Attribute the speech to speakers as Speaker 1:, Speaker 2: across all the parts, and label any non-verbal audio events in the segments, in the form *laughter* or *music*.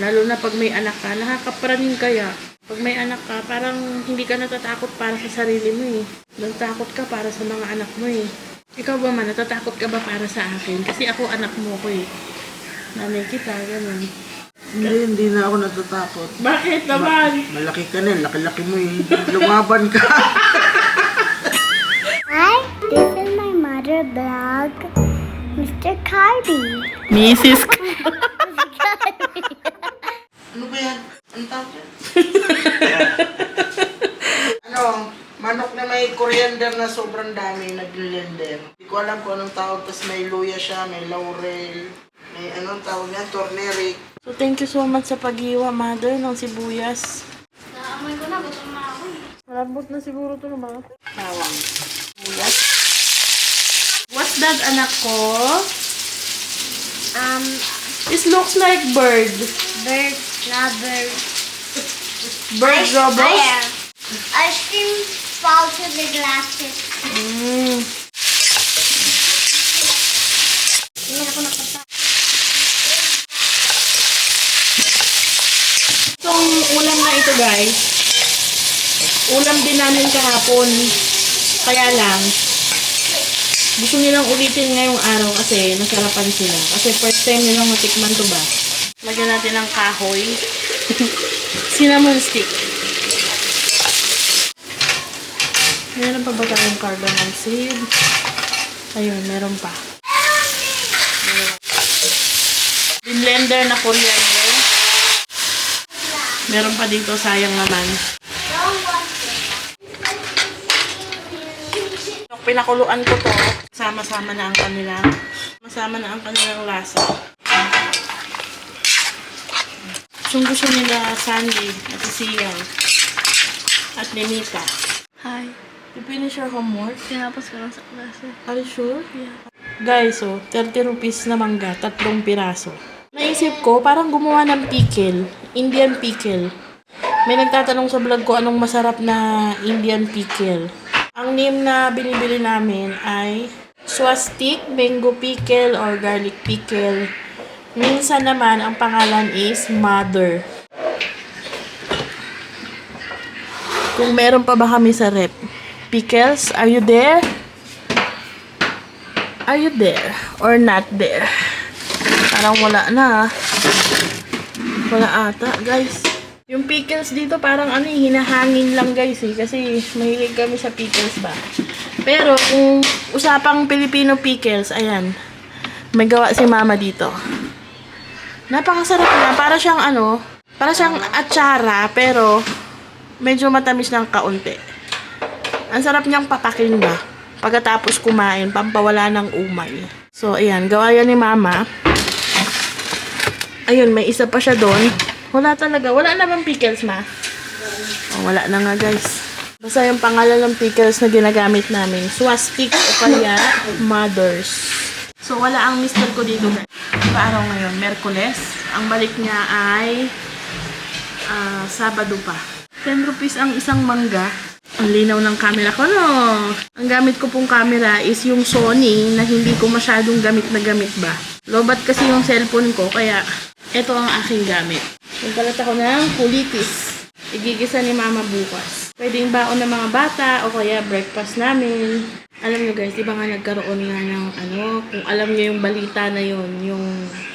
Speaker 1: Lalo na pag may anak ka, nakakapraning kaya. Pag may anak ka, parang hindi ka natatakot para sa sarili mo eh. Natatakot ka para sa mga anak mo eh. Ikaw ba man, natatakot ka ba para sa akin? Kasi ako anak mo ko eh. Nanay kita, ganun.
Speaker 2: Hindi, hindi na ako natatakot.
Speaker 1: Bakit naman?
Speaker 2: Malaki ka na, laki-laki mo eh. Lumaban ka. *laughs*
Speaker 3: Hi, this is my mother blog, Mr. Carby.
Speaker 1: Mrs.
Speaker 2: Ba yan? Ang tawag yan? *laughs* ano, manok na may coriander na sobrang dami, nag-blender. Hindi ko alam kung anong tawag, tapos may luya siya, may laurel, may anong tawag yan, turmeric.
Speaker 1: So, thank you so much sa paghiwa, mother, ng sibuyas.
Speaker 3: Naamoy ko na, gutom na ako.
Speaker 1: Malambot na siguro ito naman.
Speaker 2: Tawang.
Speaker 1: Sibuyas. What's that, anak ko?
Speaker 3: Um,
Speaker 1: This looks like bird.
Speaker 3: bird, bird.
Speaker 1: Bird robots?
Speaker 3: I, ice cream fall to the glasses.
Speaker 1: Mm. Itong ulam na ito, guys, ulam din namin kahapon. Kaya lang, gusto nilang ulitin ngayong araw kasi nasarapan sila. Kasi first time nilang matikman to ba. Lagyan natin ng kahoy. *laughs* Cinnamon stick. Meron pa ba tayong cardamom seed? Ayun, meron pa. Blender na coriander. Meron pa dito, sayang naman. Pinakuluan ko to, sama-sama na ang kanilang, masama na ang kanilang lasa. Kung gusto nila Sandy at si Sian at Nenita.
Speaker 4: Hi.
Speaker 1: You finish your homework?
Speaker 4: Tinapos ko lang sa klase.
Speaker 1: Are you sure? Guys, oh, 30 rupees na mangga, tatlong piraso. Naisip ko, parang gumawa ng pickle. Indian pickle. May nagtatanong sa vlog ko anong masarap na Indian pickle. Ang name na binibili namin ay swastik, mango pickle, or garlic pickle. Minsan naman, ang pangalan is mother. Kung meron pa ba kami sa rep. Pickles, are you there? Are you there or not there? Parang wala na. ah. Wala ata, guys. Yung pickles dito parang ano eh, hinahangin lang guys eh. Kasi mahilig kami sa pickles ba. Pero kung usapang Filipino pickles, ayan. May gawa si mama dito. Napakasarap na. Para siyang ano, para siyang atsara pero medyo matamis ng kaunti. Ang sarap niyang papakin ba? Pagkatapos kumain, pampawala ng umay. So, ayan. Gawa yan ni mama. Ayun, may isa pa siya doon. Wala talaga. Wala na bang pickles, ma? Oh, wala na nga, guys. Basta yung pangalan ng pickles na ginagamit namin. Swastik o kaya mothers. So, wala ang mister ko dito, guys. Ngayon? Merkules. Ang balik niya ay ah, Sabado pa. 10 rupees ang isang mangga. Ang linaw ng camera ko, no? Ang gamit ko pong camera is yung Sony na hindi ko masyadong gamit na gamit ba. Lobat kasi yung cellphone ko, kaya ito ang aking gamit. Nagkalat ako ng kulitis. Igigisa ni mama bukas. Pwedeng baon ng mga bata o kaya breakfast namin. Alam nyo guys, di ba nga nagkaroon nga ng ano, kung alam nyo yung balita na yon yung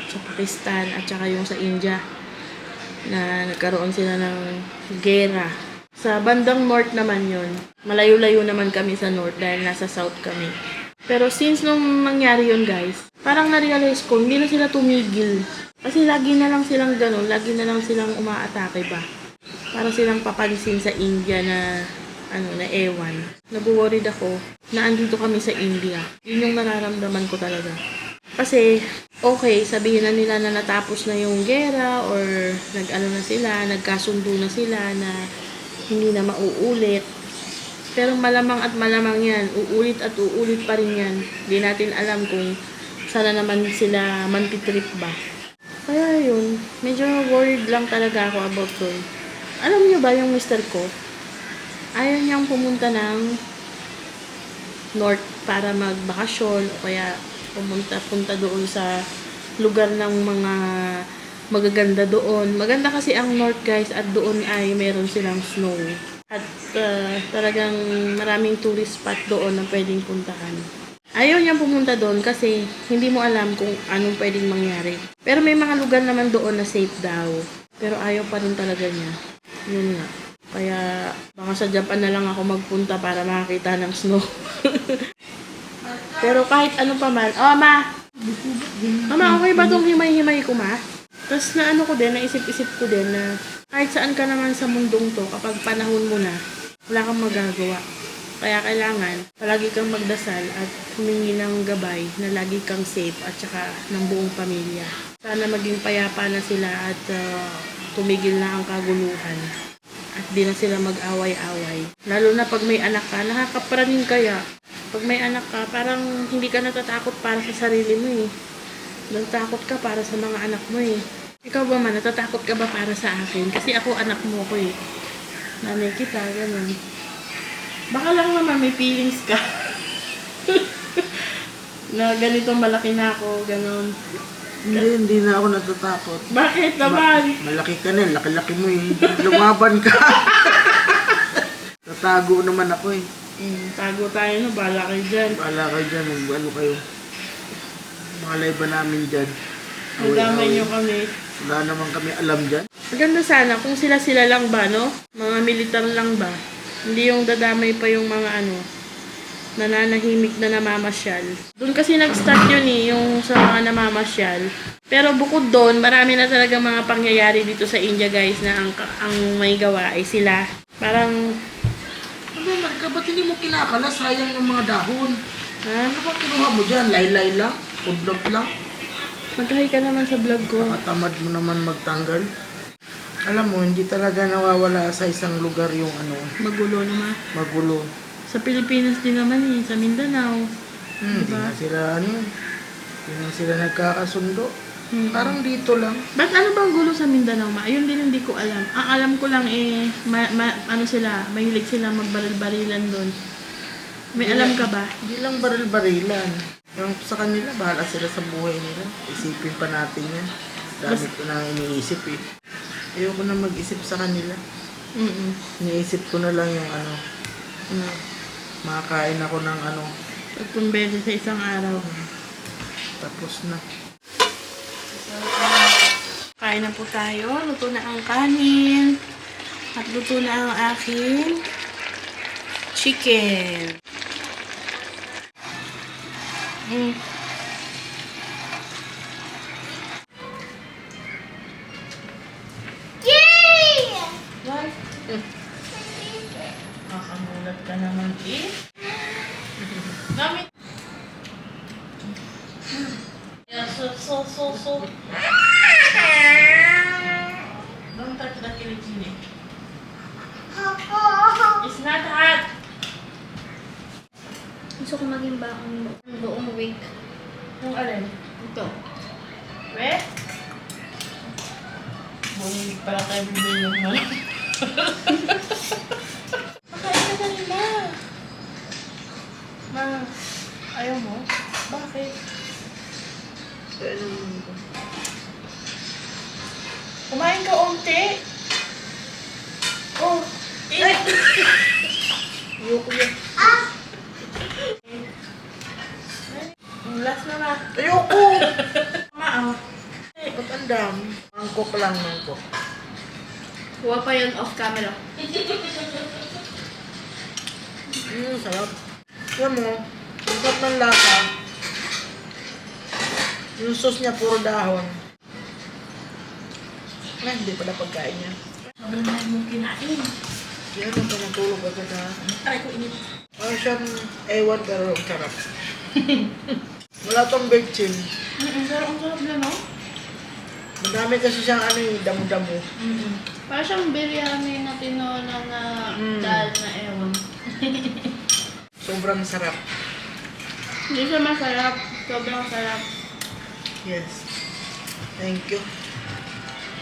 Speaker 1: sa Pakistan at saka yung sa India na nagkaroon sila ng gera. Sa bandang north naman yon Malayo-layo naman kami sa north dahil nasa south kami. Pero since nung nangyari yun guys, parang na-realize ko, hindi na sila tumigil. Kasi lagi na lang silang ganun, lagi na lang silang umaatake ba. Para silang papansin sa India na ano, na ewan. Nabuworried ako na andito kami sa India. Yun yung nararamdaman ko talaga. Kasi, okay, sabihin na nila na natapos na yung gera or nag-ano na sila, nagkasundo na sila na hindi na mauulit. Pero malamang at malamang yan, uulit at uulit pa rin yan. Hindi natin alam kung sana naman sila mantitrip ba. Kaya yun, medyo worried lang talaga ako about doon. Alam niyo ba yung mister ko? Ayaw niyang pumunta ng north para magbakasyon o kaya pumunta punta doon sa lugar ng mga magaganda doon. Maganda kasi ang north guys at doon ay meron silang snow. At ah, talagang maraming tourist spot doon na pwedeng puntahan. Ayaw niyang pumunta doon kasi hindi mo alam kung anong pwedeng mangyari. Pero may mga lugar naman doon na safe daw. Pero ayaw pa rin talaga niya. Yun nga. Kaya baka sa Japan na lang ako magpunta para makakita ng snow. *laughs* Pero kahit ano pa man. Oh, ma! Mama, okay ba tong himay-himay ko, ma? Tapos na ano ko din, naisip-isip ko din na kahit saan ka naman sa mundong to, kapag panahon mo na, wala kang magagawa. Kaya kailangan, palagi kang magdasal at humingi ng gabay na lagi kang safe at saka ng buong pamilya. Sana maging payapa na sila at ah, tumigil na ang kaguluhan. At di na sila mag-away-away. Lalo na pag may anak ka, nakakapraning kaya. Pag may anak ka, parang hindi ka natatakot para sa sarili mo eh. Natatakot ka para sa mga anak mo eh. Ikaw ba man, natatakot ka ba para sa akin? Kasi ako anak mo ko eh. Nanay kita, ganun. Baka lang naman may feelings ka. *laughs* na ganitong malaki na ako, ganun.
Speaker 2: Hindi, hindi na ako natatakot.
Speaker 1: Bakit naman?
Speaker 2: Malaki ka na, laki-laki mo eh. Lumaban ka. *laughs* Tatago naman ako eh.
Speaker 1: Mm, tago tayo no, bala kayo dyan.
Speaker 2: Bahala kayo dyan, mag- ano kayo. Malay ba namin dyan?
Speaker 1: Nadamay nyo kami.
Speaker 2: Wala naman kami alam dyan.
Speaker 1: Maganda sana kung sila-sila lang ba, no? Mga militar lang ba? Hindi yung dadamay pa yung mga ano, nananahimik na namamasyal. Doon kasi nag-start yun eh, yung sa mga namamasyal. Pero bukod doon, marami na talaga mga pangyayari dito sa India guys na ang, ang may gawa ay sila. Parang,
Speaker 2: Ano, ka ba't hindi mo kinakala? Sayang yung mga dahon.
Speaker 1: ha?
Speaker 2: Ano ba kinuha mo dyan? Laylay lang? Udlot lang?
Speaker 1: Magkahi ka naman sa vlog ko.
Speaker 2: Katamad mo naman magtanggal. Alam mo, hindi talaga nawawala sa isang lugar yung ano,
Speaker 1: Magulo naman.
Speaker 2: magulo.
Speaker 1: Sa Pilipinas din naman eh, sa Mindanao.
Speaker 2: Hmm,
Speaker 1: Diba?
Speaker 2: Hindi na sila ano, hindi na sila nagkakasundo.
Speaker 1: Hmm.
Speaker 2: Parang dito lang.
Speaker 1: Ba't ano bang gulo sa Mindanao, ma? Ayun din hindi ko alam. Ang alam ko lang eh, ma- ma- ano sila, mahilig sila magbaril-barilan doon. May alam ka ba?
Speaker 2: Hindi lang baril-barilan. Yung sa kanila, bahala sila sa buhay nila. Isipin pa natin yan. Dami ko na iniisip eh. Ayoko na mag-isip sa kanila.
Speaker 1: Mm
Speaker 2: Iniisip ko na lang yung ano,
Speaker 1: Ano?
Speaker 2: Makakain ako ng ano,
Speaker 1: Pagpumbede sa isang araw.
Speaker 2: tapos na.
Speaker 1: Kain na po tayo. Luto na ang kanin. At luto na ang aking chicken. Mm. Nakamulat ka naman eh. Yeah, so, so, so, so. Don't touch the kilikili. It's not hot.
Speaker 4: Gusto ko maging baong buong week.
Speaker 1: Yung alin?
Speaker 4: Ito.
Speaker 1: Weh? Bumili pala tayo bibili ng mga. *laughs* Makain ka kanina. Ma, ayaw mo? Bakit? Kumain ka unti. Oh, eh. Ayoko yan. Mm, Last na na.
Speaker 2: Ayoko!
Speaker 1: Ma, oh.
Speaker 2: Eh, ba't ang dami? Mangkok lang, mangkok.
Speaker 1: Kuha pa yun off camera.
Speaker 2: Mm, sarap. Alam mo, ang sarap ng lasa. Yung sauce niya, puro dahon. Ay, hindi pala pagkain niya.
Speaker 1: Sabi na mong kinain.
Speaker 2: Yan, ang pinatulog agad ha.
Speaker 1: Try ko init.
Speaker 2: Parang siyang ewan pero ang sarap. *laughs* Wala tong bechin.
Speaker 1: Mm-mm, pero ang sarap na, no?
Speaker 2: Madami kasi siyang ano yung damo-damo.
Speaker 1: Mm-mm.
Speaker 4: Parang siyang biryani na tinola na
Speaker 2: Mm.
Speaker 4: dal na ewan. *laughs*
Speaker 2: Sobrang sarap.
Speaker 4: Hindi siya masarap. Sobrang sarap.
Speaker 2: Yes. Thank you.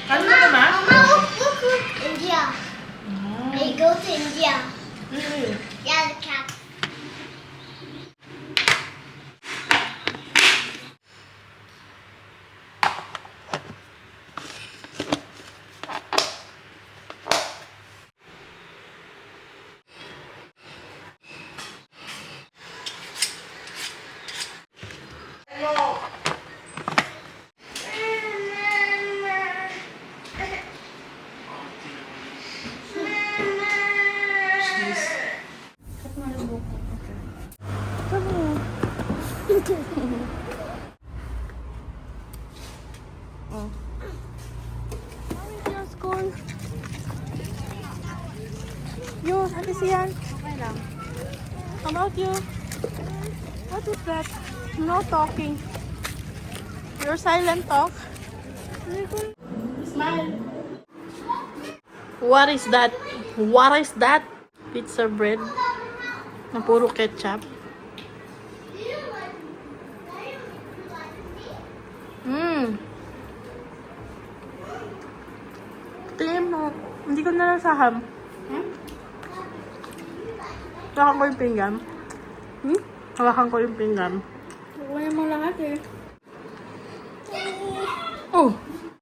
Speaker 1: Ano na ba?
Speaker 3: Mama, look, look, look. India. I go to India.
Speaker 1: Mm.
Speaker 3: Yeah, the cat.
Speaker 1: Oh. How is your school? You, Ate Sian? Okay lang. How about you? What is that? No talking. Your silent talk?
Speaker 4: Smile.
Speaker 1: What is that? What is that? Pizza bread na puro ketchup. Mmm. Tingin mo. Hindi ko nalasaham.
Speaker 4: Hmm?
Speaker 1: Hawakan ko yung pinggan.
Speaker 4: Hmm?
Speaker 1: Hawakan ko yung pinggan.
Speaker 4: Kukunin mo lahat eh.
Speaker 1: Oh!